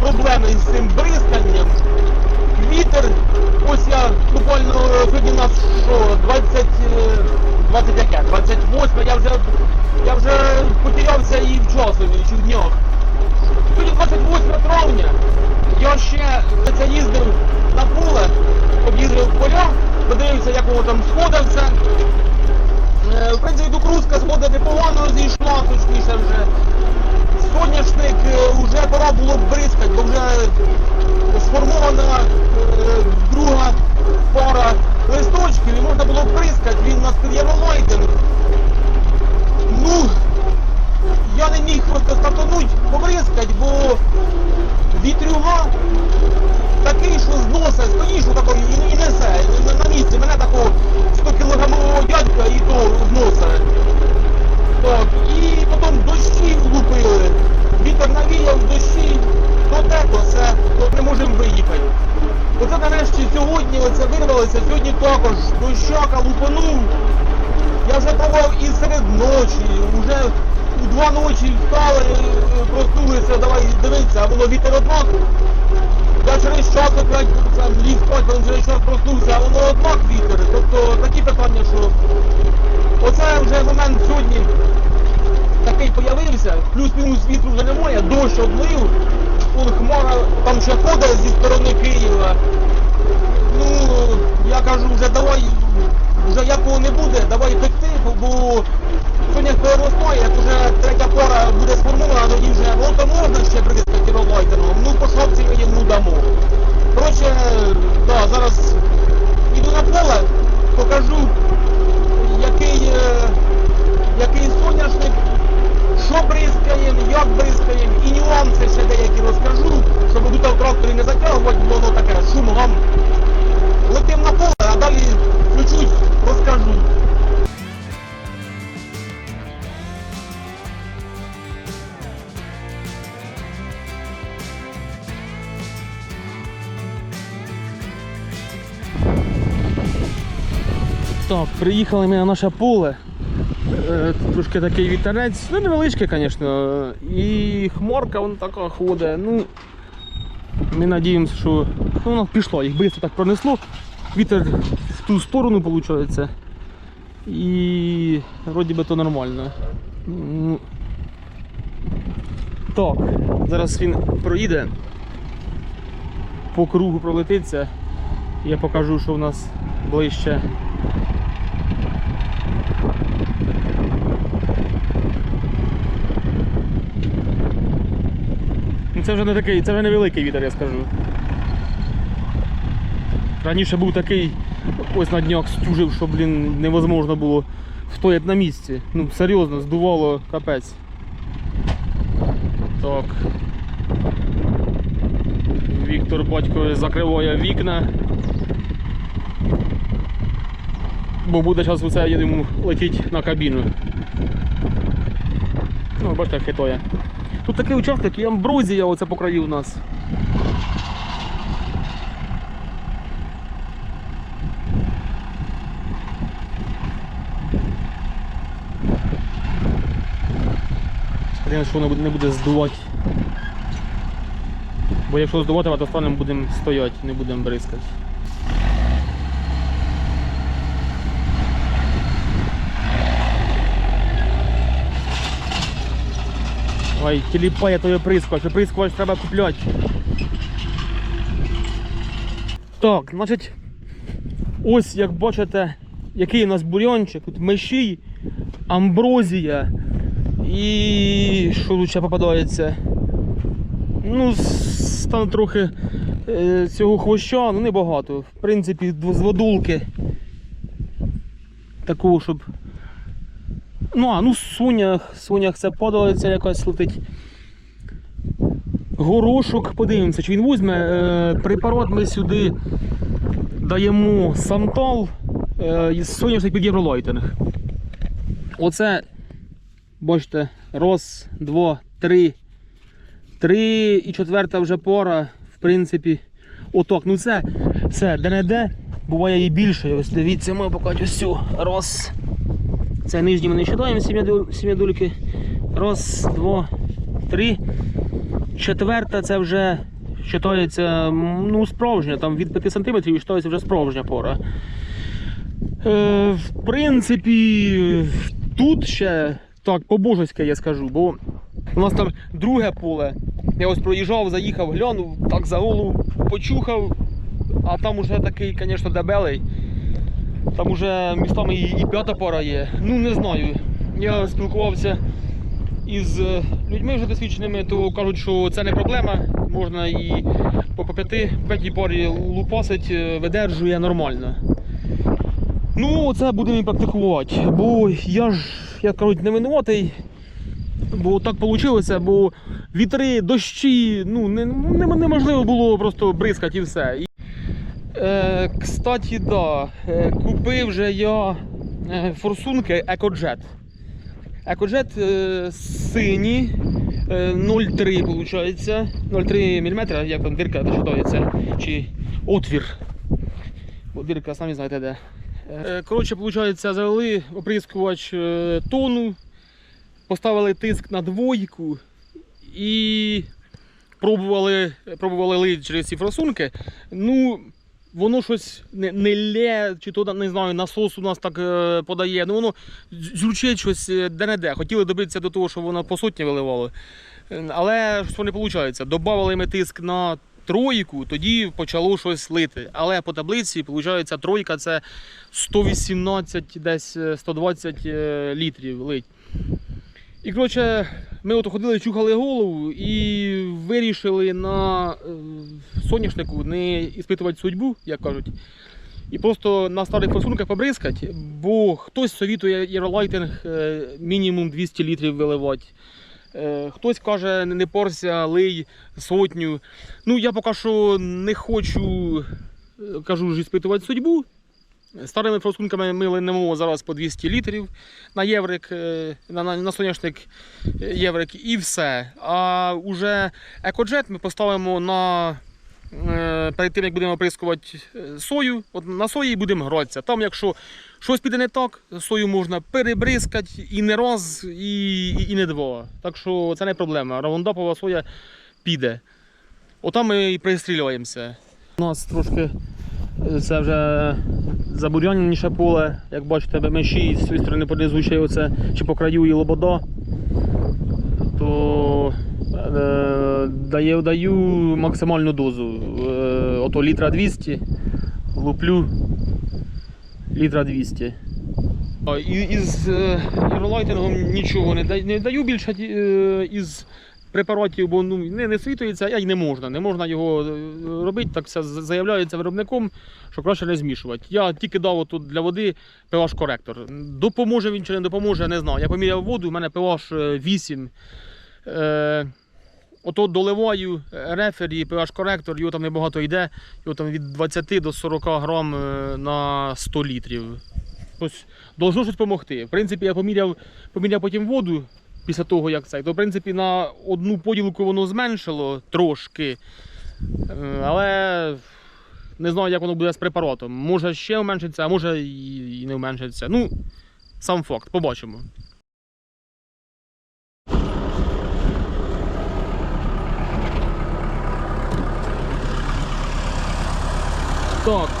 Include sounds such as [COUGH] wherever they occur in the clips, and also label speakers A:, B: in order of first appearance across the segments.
A: проблеми з цим бризканням. Вітер, ось я буквально сьогодні у нас що, 20, е, 20 яке? 28, я вже, я вже потерявся і в часові, чи в днях. Сьогодні 28 травня. Я ще це їздив на поле, об'їздив поля, подивився, як воно там сходився. Е, В принципі, схода непогано зійшла, точніше вже. Соняшник е, вже пора було б бризкати, бо вже сформована е, друга пара листочків і можна було б бризкати, він у нас під Євролайдинг. Ну, я не міг просто стартануть побризкати, бо вітрюга такий, що зносить, стоїш отако і, і несе. На, на місці мене такого 100 кілограмового дядька і то зносить. Так, і потім дощі влупили. Вітер навіяв дощі, то те, то все, то не можемо виїхати. Оце нарешті сьогодні оце також дощака лупанув. Я вже пробував і серед ночі, вже у два ночі встали, е, проснулися, давай дивитися, а воно вітер однак. Я через час опять там ліг спать, потім через час проснувся, а воно однак вітер. Тобто такі питання, що оце вже момент сьогодні такий появився, плюс-мінус вітру вже немає, дощ облив, он хмара там ще ходить зі сторони Києва. Ну, я кажу, вже давай, вже якого не буде, давай пекти, бо сьогодні переростає, як вже третя пора буде сформована, тоді вже ну можна ще бризкати ролайдером, ну по шапці ми йому дамо. Коротше, да, зараз іду на поле, покажу, який, е, який соняшник, приїхали ми на наше поле. Е, Трошки такий вітерець, ну невеличкий, звісно. І хмарка вон така ходить. Ну, ми надіємося, що ну, воно пішло, їх швидко так пронесло. Вітер в ту сторону виходить. І вроді би то нормально. Ну, Так, зараз він проїде, по кругу пролетиться. Я покажу, що в нас ближче. Ну, Це вже не такий, це вже невеликий вітер, я скажу. Раніше був такий, ось на днях стюжив, що, блін, невозможно було стояти на місці. Ну, серйозно, здувало капець. Так. Віктор батько закриває вікна. Бо буде зараз усе йому летіть на кабіну. Ну, бачите, як хитає. Тут такий участок і амброзія оце по краю у нас. Сподіваємось, що воно не буде здувати. Бо якщо здуватиме, то станемо будемо стояти, не будемо бризкати. Ой, тіліпає той оприскувач, оприскувач треба купляти. Так, значить, ось як бачите, який у нас бурьончик, тут мешій, амброзія і що тут ще попадається. Ну, с- там трохи е, цього хвоща, ну небагато. В принципі, з водулки. Такого, щоб Ну, а ну сунях, сунях це падалиця якась летить. Горошок, подивимося, чи він візьме. Е, препарат ми сюди даємо сантал е, із соняшник під євролайтинг. Оце, бачите, раз, два, три. Три і четверта вже пора. В принципі, отак. Ну це, це де-не-де, буває і більше. Ось дивіться, ми покажуть ось цю. Раз. Це нижні ми не вважаємо сім'ядульки. Раз, два, три,
B: четверта це вже вважається ну, справжня, там від 5 см вважається вже справжня пора. Е, в принципі, тут ще так, по-божеськи я скажу, бо у нас там друге поле. Я ось проїжджав, заїхав, глянув, так за голову почухав, а там уже такий, звісно, дебелий. Там уже містами і, п'ята пара є. Ну не знаю. Я спілкувався із е, людьми вже досвідченими, то кажуть, що це не проблема. Можна і по п'яти, п'ятій парі лупасить, е, видержує нормально. Ну, це будемо і практикувати. Бо я ж, як кажуть, не винуватий. Бо так вийшло, бо вітри, дощі, ну не, не- неможливо було просто бризкати і все. Е, кстати, да, е, купив же я е, форсунки EcoJet. EcoJet е, сині, е, 0,3 виходить. 0,3 мм, як там дирка вважається, чи отвір. Бо дирка, самі знаєте де. Е, Коротше, виходить, завели оприскувач тону, поставили тиск на двойку і пробували, пробували лити через ці форсунки. Ну, воно щось не, не лє, чи то не знаю, насос у нас так е, подає. Ну воно зручить щось е, де-не-де. Хотіли добитися до того, щоб воно по сотні виливало. Е, Але щось не виходить. Добавили ми тиск на тройку, тоді почало щось лити. Але по таблиці, виходить, тройка це 118, десь е, 120 е, літрів лить. І коротше, ми от ходили, чухали голову і вирішили на е, соняшнику не іспитувати судьбу, як кажуть. І просто на старих форсунках побризкати, бо хтось совітує єролайтинг е, мінімум 200 літрів виливати. Е, Хтось каже, не порся, лий сотню. Ну, я поки що не хочу, кажу ж, іспитувати судьбу. Старими форсунками ми линемо зараз по 200 літрів на єврик, е, на, на, соняшник е, єврик і все. А уже екоджет ми поставимо на е, перед тим, як будемо оприскувати сою. От на сої будемо гратися. Там, якщо щось піде не так, сою можна перебризкати і не раз, і, і, і не два. Так що це не проблема. Равондапова соя піде. Отам ми і пристрілюємося. У нас трошки це вже забур'яненіше поле. Як бачите, меші з цієї сторони понизу оце, чи по краю і лобода, то е, даю, даю максимальну дозу. Е, ото літра 200, луплю літра 200. І- Із е, євролайтингом нічого не даю більше е, із препаратів, бо ну, не, не світується, а й не можна. Не можна його е, робити, так все заявляється виробником, що краще не змішувати. Я тільки дав тут для води pH коректор. Допоможе він чи не допоможе, не знаю. Я поміряв воду, у мене pH 8. Е, ото доливаю е, рефері, pH коректор, його там небагато йде, його там від 20 до 40 грам е, на 100 літрів. Ось должно щось допомогти. В принципі, я поміряв, поміряв потім воду після того, як це. То, в принципі, на одну поділку воно зменшило трошки. Е, Але не знаю, як воно буде з препаратом. Може ще уменшиться, а може і не уменшиться. Ну, сам факт, побачимо. Так.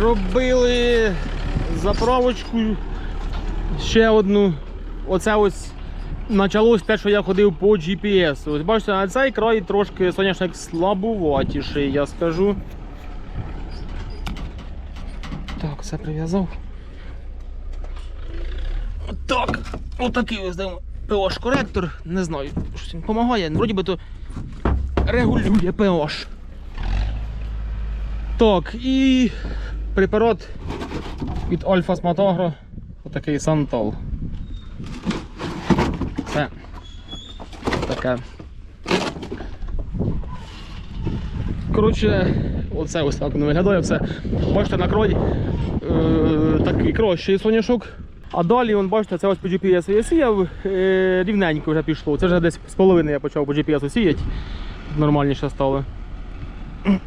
B: Зробили заправочку ще одну. Оце ось почалось те, що я ходив по GPS. Ось бачите, на цей край трошки соняшник слабуватіший, я скажу. Так, все прив'язав. Так, отакий ось даємо pH коректор. Не знаю, щось він допомагає. Вроді би то регулює pH. Так, і препарат від Альфа Сматагро. Отакий Сантал. Це таке. Коротше, оце ось так воно виглядає все. Бачите, на крой е, такий кращий соняшок. А далі, вон, бачите, це ось по GPS я сіяв, е, рівненько вже пішло. Це вже десь з половини я почав по GPS сіяти. Нормальніше стало.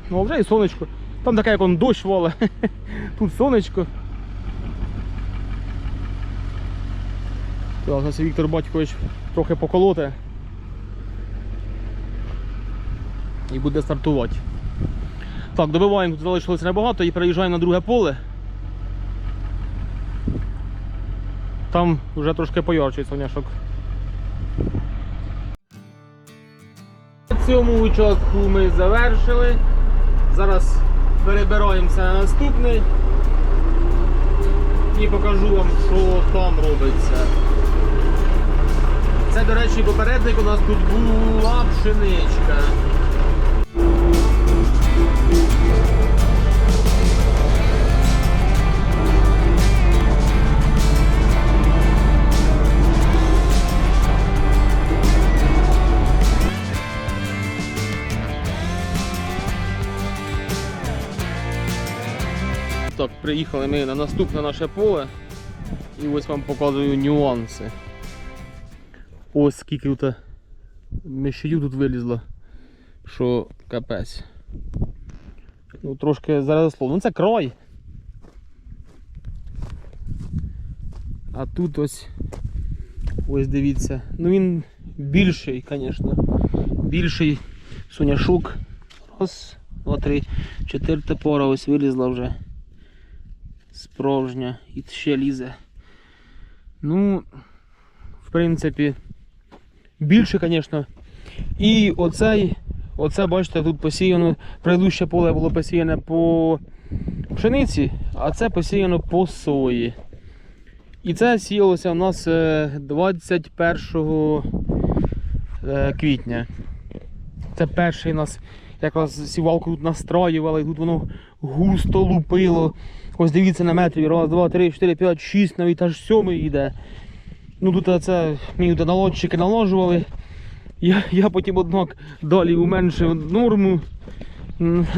B: Ну, а вже і сонечко. Там таке, як он дощ вале. [LAUGHS] Тут сонечко. Так, зараз Віктор Батькович трохи поколоте. І буде стартувати. Так, добиваємо, тут залишилося небагато і переїжджаємо на друге поле. Там вже трошки поярчий соняшок. На цьому участку ми завершили. Зараз перебираємося на наступний і покажу вам, що там робиться. Це, до речі, попередник у нас тут була пшеничка. Приїхали ми на наступне наше поле. І ось вам показую нюанси. Ось скільки тут мещаю тут вилізло, що капець. Ну, трошки заросло. Ну це край. А тут ось ось дивіться. Ну він більший, звісно. Більший соняшук. Раз, два, три, чотирта пора ось вилізла вже. Справжня і ще лізе. Ну, в принципі, більше, звісно. І оцей, оце, бачите, тут посіяно, предыдуще поле було посіяне по пшениці, а це посіяно по сої. І це сіялося у нас е, 21 е, квітня. Це перший у нас якраз сівалку тут настраювали, і тут воно густо лупило. Ось дивіться на метрі. Раз, два, три, чотири, п'ять, шість, навіть аж сьомий йде. Ну тут це мені тут наложчики наложували. Я, я потім однак далі уменшив норму.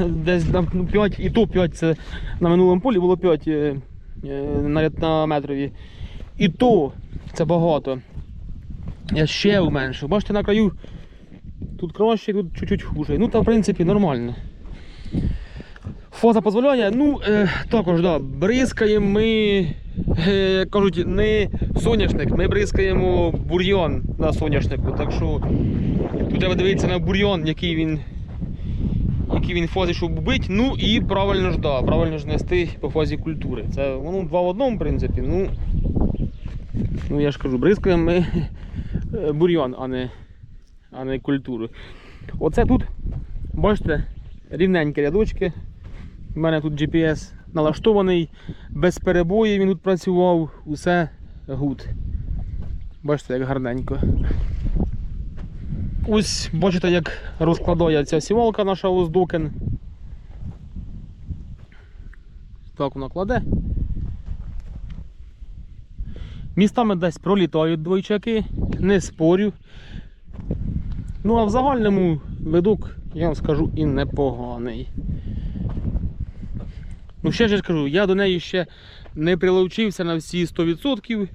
B: Десь на ну, 5, і то 5 це на минулому полі було 5 е, е, на, на метрові. І то це багато. Я ще уменшив. Бачите, на краю тут краще, тут чуть-чуть хуже. Ну та в принципі нормально. Фото дозволяє. Ну, е, також, да, бризкаємо ми, е, кажуть, не соняшник, ми бризкаємо бур'ян на соняшнику. Так що тут треба дивитися на бур'ян, який він, який він фазі, щоб бити. Ну і правильно ж, да, правильно ж нести по фазі культури. Це воно два в одному, в принципі. Ну, ну я ж кажу, бризкаємо ми е, бур'ян, а не, а не культуру. Оце тут, бачите, рівненькі рядочки. У мене тут GPS налаштований, без перебоїв він тут працював, усе гуд. Бачите, як гарненько. Ось бачите, як розкладає ця сівалка наша Оздокен. Так вона кладе. Містами десь пролітають двойчаки, не спорю. Ну а в загальному видок, я вам скажу, і непоганий. Ну, ще ж я ж кажу, я до неї ще не прилучився на всі 100%.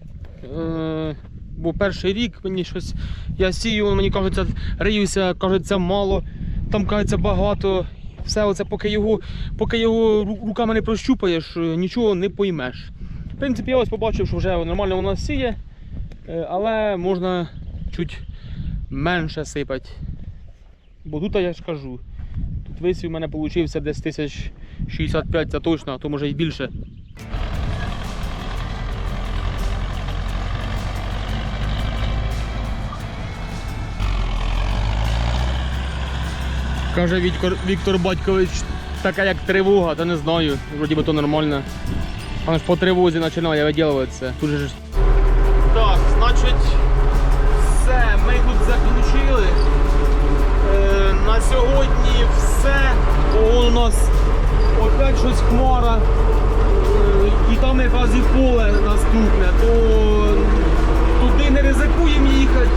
B: Е, бо перший рік мені щось. Я сію, мені кажеться, риюся, кажеться, мало, там кажеться багато. Все оце, поки його, поки його руками не прощупаєш, е, нічого не поймеш. В принципі, я ось побачив, що вже нормально нас сіє, е, але можна чуть менше сипати. Бо тут я ж кажу, тут висів у мене вийшов десь тисяч 65 це точно, а то може і більше. Каже Віктор, Віктор Батькович, така як тривога, та не знаю, вроді би то нормально. А ж по тривозі починає виділюватися. Тут же ж... Так, значить, ми тут заключили. Е, на сьогодні все. У нас опять щось хмара. Е, і там якраз і поле наступне, то туди не ризикуємо їхати.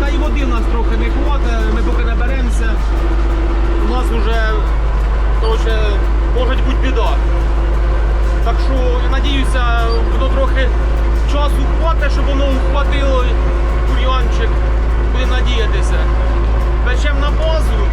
B: Та й води в нас трохи не хватає, ми поки наберемося. У нас вже коротше, може бути біда. Так що я надіюся, воно трохи час Добре, щоб воно вхватило бур'янчик, буде надіятися. Печем на базу